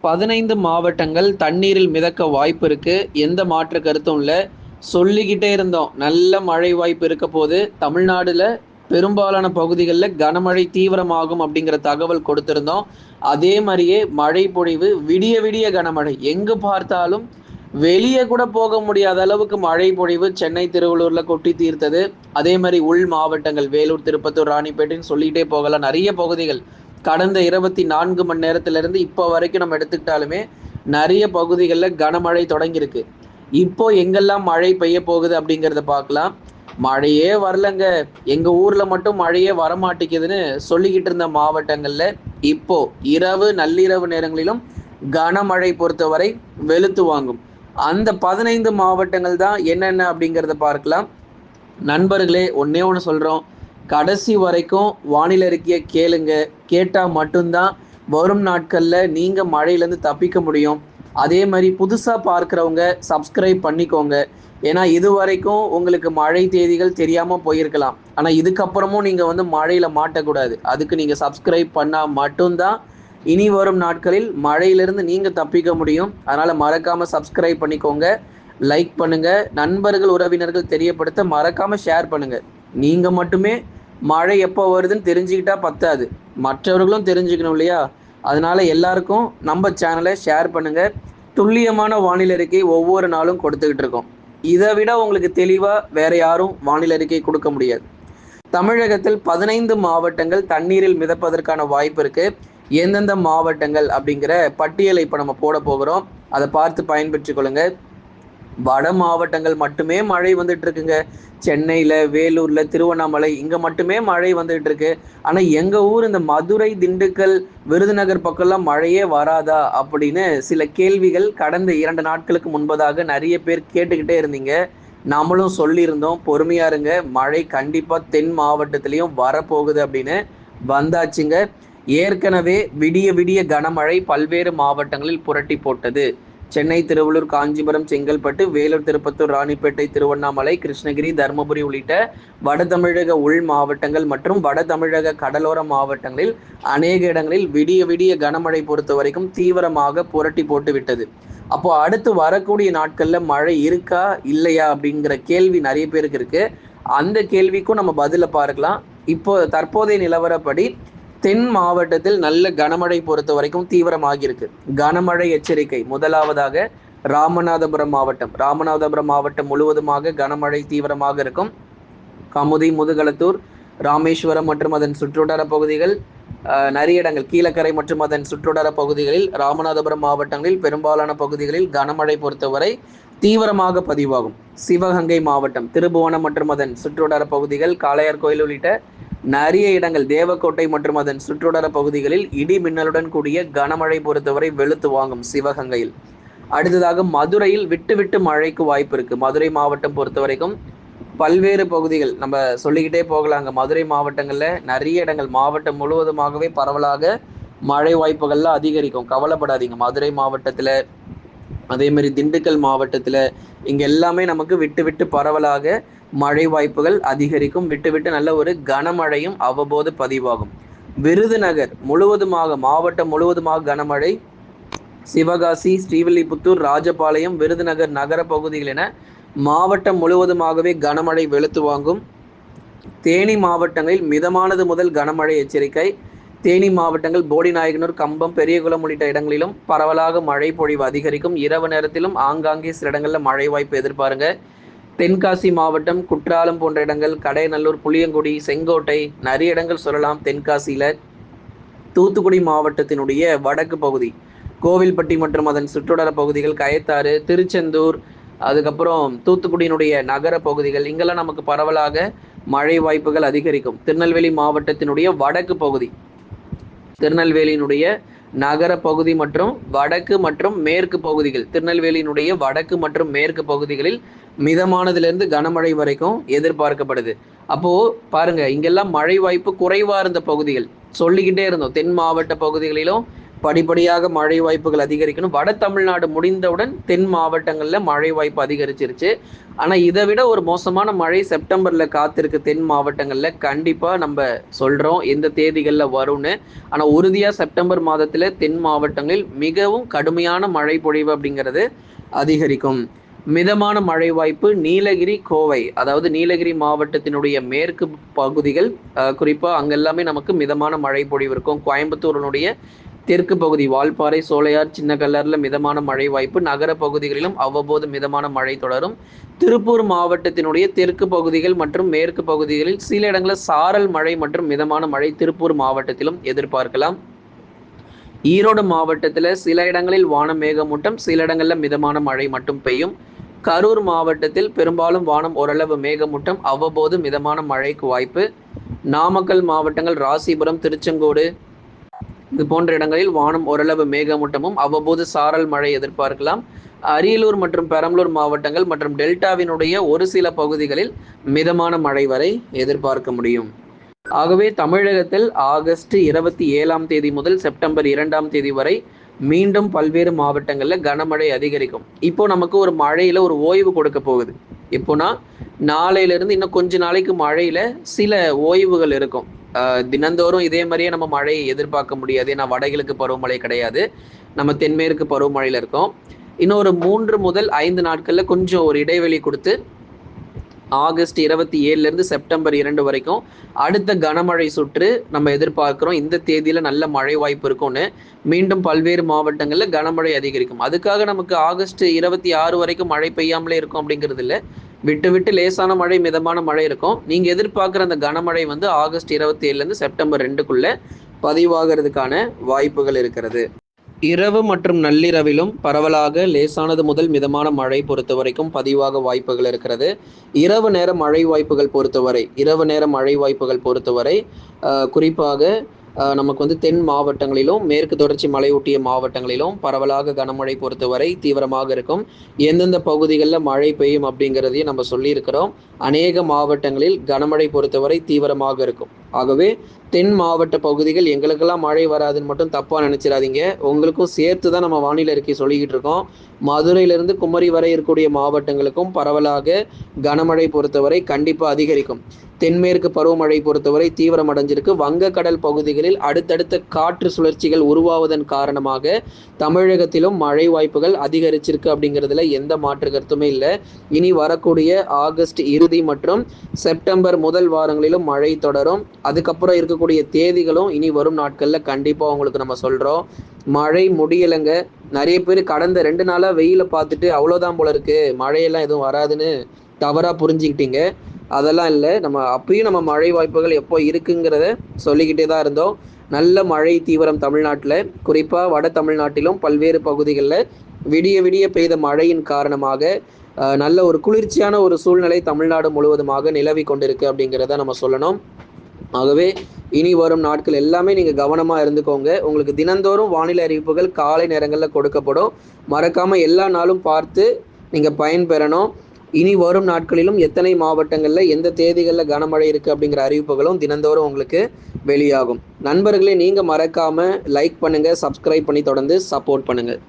பதினைந்து மாவட்டங்கள் தண்ணீரில் மிதக்க வாய்ப்பு இருக்கு. எந்த மாற்று கருத்தும் இல்லை. சொல்லிக்கிட்டே இருந்தோம். நல்ல மழை வாய்ப்பு இருக்க போது தமிழ்நாடுல பெரும்பாலான பகுதிகளில் கனமழை தீவிரமாகும் அப்படிங்கிற தகவல் கொடுத்திருந்தோம். அதே மாதிரியே மழை பொழிவு விடிய விடிய கனமழை. எங்கு பார்த்தாலும் வெளியே கூட போக முடியாத அளவுக்கு மழை பொழிவு சென்னை திருவள்ளூர்ல கொட்டி தீர்த்தது. அதே மாதிரி உள் மாவட்டங்கள் வேலூர் திருப்பத்தூர் ராணிப்பேட்டைன்னு சொல்லிட்டே போகலாம். நிறைய பகுதிகள் கடந்த இருபத்தி நான்கு மணி நேரத்திலிருந்து இப்போ வரைக்கும் நம்ம எடுத்துக்கிட்டாலுமே நிறைய பகுதிகளில் கனமழை தொடங்கியிருக்கு. இப்போ எங்கெல்லாம் மழை பெய்ய போகுது அப்படிங்கிறத பார்க்கலாம். மழையே வரலங்க. எங்க ஊர்ல மட்டும் மழையே வரமாட்டேங்குதுன்னு சொல்லிக்கிட்டு இருந்த மாவட்டங்கள்ல இப்போ இரவு நள்ளிரவு நேரங்களிலும் கனமழை பொறுத்தவரை வெளுத்து வாங்கும். அந்த பதினைந்து மாவட்டங்கள் தான் என்னென்ன அப்படிங்கிறத பார்க்கலாம். நண்பர்களே ஒன்னே ஒன்று சொல்கிறோம் கடைசி வரைக்கும் வானிலை அறிக்கையை கேளுங்க. கேட்டால் மட்டும்தான் வரும் நாட்களில் நீங்கள் மழையிலேருந்து தப்பிக்க முடியும். அதே மாதிரி புதுசாக பார்க்குறவங்க சப்ஸ்கிரைப் பண்ணிக்கோங்க. ஏன்னா இது வரைக்கும் உங்களுக்கு மழை தேதிகள் தெரியாமல் போயிருக்கலாம். ஆனால் இதுக்கப்புறமும் நீங்கள் வந்து மழையில் மாட்டக்கூடாது. அதுக்கு நீங்கள் சப்ஸ்கிரைப் பண்ணால் மட்டும்தான் இனி வரும் நாட்களில் மழையிலிருந்து நீங்கள் தப்பிக்க முடியும். அதனால் மறக்காமல் சப்ஸ்கிரைப் பண்ணிக்கோங்க. லைக் பண்ணுங்கள் நண்பர்கள் உறவினர்கள் தெரியப்படுத்த மறக்காமல் ஷேர் பண்ணுங்கள் நீங்கள் மட்டுமே மழை எப்போ வருதுன்னு தெரிஞ்சுக்கிட்டா பத்தாது. மற்றவர்களும் தெரிஞ்சுக்கணும் இல்லையா? அதனால எல்லாருக்கும் நம்ம சேனலை ஷேர் பண்ணுங்க. துல்லியமான வானிலை அறிக்கை ஒவ்வொரு நாளும் கொடுத்துக்கிட்டு இருக்கோம். இதை விட உங்களுக்கு தெளிவாக வேற யாரும் வானிலை அறிக்கை கொடுக்க முடியாது. தமிழகத்தில் பதினைந்து மாவட்டங்கள் தண்ணீரில் மிதப்பதற்கான வாய்ப்பு இருக்கு. எந்தெந்த மாவட்டங்கள் அப்படிங்கிற பட்டியலை இப்போ நம்ம போட போகிறோம். அதை பார்த்து பயன்பெற்றுக் கொள்ளுங்க. வட மாவட்டங்கள் மட்டுமே மழை வந்துட்டு இருக்குங்க சென்னையில் வேலூரில் திருவண்ணாமலை இங்கே மட்டுமே மழை வந்துட்டு இருக்கு ஆனால் எங்கள் ஊர் இந்த மதுரை திண்டுக்கல் விருதுநகர் பக்கம்லாம் மழையே வராதா அப்படின்னு சில கேள்விகள் கடந்த இரண்டு நாட்களுக்கு முன்பதாக நிறைய பேர் கேட்டுக்கிட்டே இருந்தீங்க. நம்மளும் சொல்லியிருந்தோம் பொறுமையா இருங்க. மழை கண்டிப்பாக தென் மாவட்டத்திலையும் வரப்போகுது அப்படின்னு வந்தாச்சுங்க. ஏற்கனவே விடிய விடிய கனமழை பல்வேறு மாவட்டங்களில் புரட்டி போட்டது. சென்னை திருவள்ளூர் காஞ்சிபுரம் செங்கல்பட்டு வேலூர் திருப்பத்தூர் ராணிப்பேட்டை திருவண்ணாமலை கிருஷ்ணகிரி தருமபுரி உள்ளிட்ட வட தமிழக உள் மாவட்டங்கள் மற்றும் வட தமிழக கடலோர மாவட்டங்களில் அநேக இடங்களில் விடிய விடிய கனமழை பொறுத்த வரைக்கும் தீவிரமாக புரட்டி போட்டு விட்டது. அப்போ அடுத்து வரக்கூடிய நாட்கள்ல மழை இருக்கா இல்லையா அப்படிங்கிற கேள்வி நிறைய பேருக்கு இருக்கு. அந்த கேள்விக்கும் நம்ம பதில பார்க்கலாம். இப்போ தற்போதைய நிலவரப்படி தென் மாவட்டத்தில் நல்ல கனமழை பொறுத்த வரைக்கும் தீவிரமாகியிருக்கு. கனமழை எச்சரிக்கை. முதலாவதாக ராமநாதபுரம் மாவட்டம். ராமநாதபுரம் மாவட்டம் முழுவதுமாக கனமழை தீவிரமாக இருக்கும். கமுதி முதுகலத்தூர் ராமேஸ்வரம் மற்றும் அதன் சுற்றுவட்டார பகுதிகள் நிறைய இடங்கள் கீழக்கரை மற்றும் அதன் சுற்றுவட்டார பகுதிகளில் ராமநாதபுரம் மாவட்டங்களில் பெரும்பாலான பகுதிகளில் கனமழை பொறுத்தவரை தீவிரமாக பதிவாகும். சிவகங்கை மாவட்டம் திருபுவனம் மற்றும் அதன் சுற்றுவட்டார பகுதிகள் காளையார் கோயில் உள்ளிட்ட நிறைய இடங்கள் தேவக்கோட்டை மற்றும் அதன் சுற்றுவட்டார பகுதிகளில் இடி மின்னலுடன் கூடிய கனமழை பொறுத்தவரை வெளுத்து வாங்கும் சிவகங்கையில். அடுத்ததாக மதுரையில் விட்டு விட்டு மழைக்கு வாய்ப்பு இருக்கு. மதுரை மாவட்டம் பொறுத்த வரைக்கும் பல்வேறு பகுதிகள் நம்ம சொல்லிக்கிட்டே போகலாங்க மதுரை மாவட்டங்கள்ல நிறைய இடங்கள் மாவட்டம் முழுவதுமாகவே பரவலாக மழை வாய்ப்புகள்லாம் அதிகரிக்கும். கவலைப்படாதீங்க. மதுரை மாவட்டத்துல அதே மாதிரி திண்டுக்கல் மாவட்டத்தில் இங்கே எல்லாமே நமக்கு விட்டு விட்டு பரவலாக மழை வாய்ப்புகள் அதிகரிக்கும். விட்டு விட்டு நல்ல ஒரு கனமழையும் அவ்வப்போது பதிவாகும். விருதுநகர் முழுவதுமாக மாவட்டம் முழுவதுமாக கனமழை. சிவகாசி ஸ்ரீவில்லிபுத்தூர் ராஜபாளையம் விருதுநகர் நகர பகுதிகள் என மாவட்டம் முழுவதுமாகவே கனமழை வெளுத்து வாங்கும். தேனி மாவட்டங்களில் மிதமானது முதல் கனமழை எச்சரிக்கை. தேனி மாவட்டங்கள் போடிநாயகனூர் கம்பம் பெரியகுளம் உள்ளிட்ட இடங்களிலும் பரவலாக மழை பொழிவு அதிகரிக்கும். இரவு நேரத்திலும் ஆங்காங்கே சில இடங்களில் மழை வாய்ப்பு எதிர்பாருங்க. தென்காசி மாவட்டம் குற்றாலம் போன்ற இடங்கள் கடைநல்லூர் புளியங்குடி செங்கோட்டை நிறைய இடங்கள் சொல்லலாம் தென்காசியில். தூத்துக்குடி மாவட்டத்தினுடைய வடக்கு பகுதி கோவில்பட்டி மற்றும் அதன் சுற்றுவட்டார பகுதிகள் கயத்தாறு திருச்செந்தூர் அதுக்கப்புறம் தூத்துக்குடியினுடைய நகர பகுதிகள் இங்கெல்லாம் நமக்கு பரவலாக மழை வாய்ப்புகள் அதிகரிக்கும். திருநெல்வேலி மாவட்டத்தினுடைய வடக்கு பகுதி திருநெல்வேலியினுடைய நகர பகுதி மற்றும் வடக்கு மற்றும் மேற்கு பகுதிகள் திருநெல்வேலியினுடைய வடக்கு மற்றும் மேற்கு பகுதிகளில் மிதமானதிலிருந்து கனமழை வரைக்கும் எதிர்பார்க்கப்படுது. அப்போ பாருங்க இங்கெல்லாம் மழை வாய்ப்பு குறைவா இருந்த பகுதிகள். சொல்லிக்கிட்டே இருந்தோம் தென் மாவட்ட பகுதிகளிலும் படிப்படியாக மழை வாய்ப்புகள் அதிகரிக்கணும். வட தமிழ்நாடு முடிந்தவுடன் தென் மாவட்டங்களில் மழை வாய்ப்பு அதிகரிச்சிருச்சு. ஆனால் இதை விட ஒரு மோசமான மழை செப்டம்பரில் காத்திருக்கு தென் மாவட்டங்களில் கண்டிப்பாக நம்ம சொல்கிறோம் எந்த தேதிகளில் வரும்னு. ஆனால் உறுதியாக செப்டம்பர் மாதத்தில் தென் மாவட்டங்களில் மிகவும் கடுமையான மழை பொழிவு அப்படிங்கிறது அதிகரிக்கும். மிதமான மழை வாய்ப்பு நீலகிரி கோவை அதாவது நீலகிரி மாவட்டத்தினுடைய மேற்கு பகுதிகள் குறிப்பாக அங்கெல்லாமே நமக்கு மிதமான மழை பொழிவு இருக்கும். கோயம்புத்தூரினுடைய தெற்கு பகுதி வால்பாறை சோலையார் சின்ன கல்லரில் மிதமான மழை வாய்ப்பு நகர பகுதிகளிலும் அவ்வப்போது மிதமான மழை தொடரும். திருப்பூர் மாவட்டத்தினுடைய தெற்கு பகுதிகள் மற்றும் மேற்கு பகுதிகளில் சில இடங்களில் சாரல் மழை மற்றும் மிதமான மழை திருப்பூர் மாவட்டத்திலும் எதிர்பார்க்கலாம். ஈரோடு மாவட்டத்தில் சில இடங்களில் வானம் மேகமூட்டம் சில இடங்களில் மிதமான மழை மட்டும் பெய்யும். கரூர் மாவட்டத்தில் பெரும்பாலும் வானம் ஓரளவு மேகமூட்டம் அவ்வப்போது மிதமான மழைக்கு வாய்ப்பு. நாமக்கல் மாவட்டங்கள் ராசிபுரம் திருச்செங்கோடு இது போன்ற இடங்களில் வானம் ஓரளவு மேகமூட்டமும் அவ்வப்போது சாரல் மழை எதிர்பார்க்கலாம். அரியலூர் மற்றும் பெரம்பலூர் மாவட்டங்கள் மற்றும் டெல்டாவினுடைய ஒரு சில பகுதிகளில் மிதமான மழை வரை எதிர்பார்க்க முடியும். ஆகவே தமிழகத்தில் ஆகஸ்ட் இருபத்தி ஏழாம் தேதி முதல் செப்டம்பர் இரண்டாம் தேதி வரை மீண்டும் பல்வேறு மாவட்டங்களில் கனமழை அதிகரிக்கும். இப்போ நமக்கு ஒரு மழையில ஒரு ஓய்வு கொடுக்க போகுது. இப்போனா நாளையிலிருந்து இன்னும் கொஞ்ச நாளைக்கு மழையில சில ஓய்வுகள் இருக்கும். தினந்தோறும் இதே மாதிரியே நம்ம மழையை எதிர்பார்க்க முடியாது. ஏன்னா வடகிழக்கு பருவமழை கிடையாது. நம்ம தென்மேற்கு பருவமழையில் இருக்கோம். இன்னொரு மூன்று முதல் ஐந்து நாட்களில் கொஞ்சம் ஒரு இடைவெளி கொடுத்து ஆகஸ்ட் இருபத்தி ஏழுலேருந்து செப்டம்பர் இரண்டு வரைக்கும் அடுத்த கனமழை சுற்று நம்ம எதிர்பார்க்குறோம். இந்த தேதியில் நல்ல மழை வாய்ப்பு இருக்கும்னு மீண்டும் பல்வேறு மாவட்டங்களில் கனமழை அதிகரிக்கும். அதுக்காக நமக்கு ஆகஸ்ட் இருபத்தி ஆறு வரைக்கும் மழை பெய்யாமலே இருக்கும் அப்படிங்கிறது இல்லை விட்டு விட்டு லேசான மழை மிதமான மழை இருக்கும். நீங்கள் எதிர்பார்க்குற அந்த கனமழை வந்து ஆகஸ்ட் இருபத்தி ஏழுலேருந்து செப்டம்பர் ரெண்டுக்குள்ளே பதிவாகிறதுக்கான வாய்ப்புகள் இருக்கிறது. இரவு மற்றும் நள்ளிரவிலும் பரவலாக லேசானது முதல் மிதமான மழை பொறுத்த வரைக்கும் பதிவாக வாய்ப்புகள் இருக்கிறது. இரவு நேர மழை வாய்ப்புகள் பொறுத்தவரை இரவு நேர மழை வாய்ப்புகள் பொறுத்தவரை குறிப்பாக நமக்கு வந்து தென் மாவட்டங்களிலும் மேற்கு தொடர்ச்சி மலையொட்டிய மாவட்டங்களிலும் பரவலாக கனமழை பொறுத்தவரை தீவிரமாக இருக்கும். எந்தெந்த பகுதிகளில் மழை பெய்யும் அப்படிங்கிறதையும் நம்ம சொல்லியிருக்கிறோம். அநேக மாவட்டங்களில் கனமழை பொறுத்தவரை தீவிரமாக இருக்கும். ஆகவே தென் மாவட்ட பகுதிகள் எங்களுக்கெல்லாம் மழை வராதுன்னு மட்டும் தப்பாக நினச்சிடாதீங்க. உங்களுக்கும் சேர்த்து தான் நம்ம வானிலை அறிக்கை சொல்லிக்கிட்டு இருக்கோம். மதுரையிலிருந்து குமரி வரை இருக்கக்கூடிய மாவட்டங்களுக்கும் பரவலாக கனமழை பொறுத்தவரை கண்டிப்பாக அதிகரிக்கும். தென்மேற்கு பருவமழை பொறுத்தவரை தீவிரம் அடைஞ்சிருக்கு வங்கக்கடல் பகுதிகளில் அடுத்தடுத்த காற்று சுழற்சிகள் உருவாவதன் காரணமாக தமிழகத்திலும் மழை வாய்ப்புகள் அதிகரிச்சிருக்கு அப்படிங்கிறதுல எந்த மாற்று கருத்துமே இல்லை. இனி வரக்கூடிய ஆகஸ்ட் இறுதி மற்றும் செப்டம்பர் முதல் வாரங்களிலும் மழை தொடரும். அதுக்கப்புறம் இருக்க இருக்கக்கூடிய தேதிகளும் இனி வரும் நாட்களில் கண்டிப்பாக உங்களுக்கு நம்ம சொல்கிறோம் மழை முடியலைங்க. நிறைய பேர் கடந்த ரெண்டு நாளாக வெயிலை பார்த்துட்டு அவ்வளோதான் போல இருக்கு. மழையெல்லாம் எதுவும் வராதுன்னு தவறாக புரிஞ்சுக்கிட்டீங்க. அதெல்லாம் இல்லை. நம்ம அப்பயும் நம்ம மழை வாய்ப்புகள் எப்போ இருக்குங்கிறத சொல்லிக்கிட்டே தான் இருந்தோம். நல்ல மழை தீவிரம் தமிழ்நாட்டில். குறிப்பாக வட தமிழ்நாட்டிலும் பல்வேறு பகுதிகளில் விடிய விடிய பெய்த மழையின் காரணமாக நல்ல ஒரு குளிர்ச்சியான ஒரு சூழ்நிலை தமிழ்நாடு முழுவதுமாக நிலவி கொண்டிருக்கு அப்படிங்கிறத நம்ம சொல்லணும். ஆகவே இனி வரும் நாட்கள் எல்லாமே நீங்கள் கவனமாக இருந்துக்கோங்க. உங்களுக்கு தினந்தோறும் வானிலை அறிவிப்புகள் காலை நேரங்களில் கொடுக்கப்படும். மறக்காமல் எல்லா நாளும் பார்த்து நீங்கள் பயன்பெறணும். இனி வரும் நாட்களிலும் எத்தனை மாவட்டங்களில் எந்த தேதிகளில் கனமழை இருக்குது அப்படிங்கிற அறிவிப்புகளும் தினந்தோறும் உங்களுக்கு வெளியாகும். நண்பர்களே நீங்கள் மறக்காமல் லைக் பண்ணுங்கள் சப்ஸ்கிரைப் பண்ணி தொடர்ந்து சப்போர்ட் பண்ணுங்கள்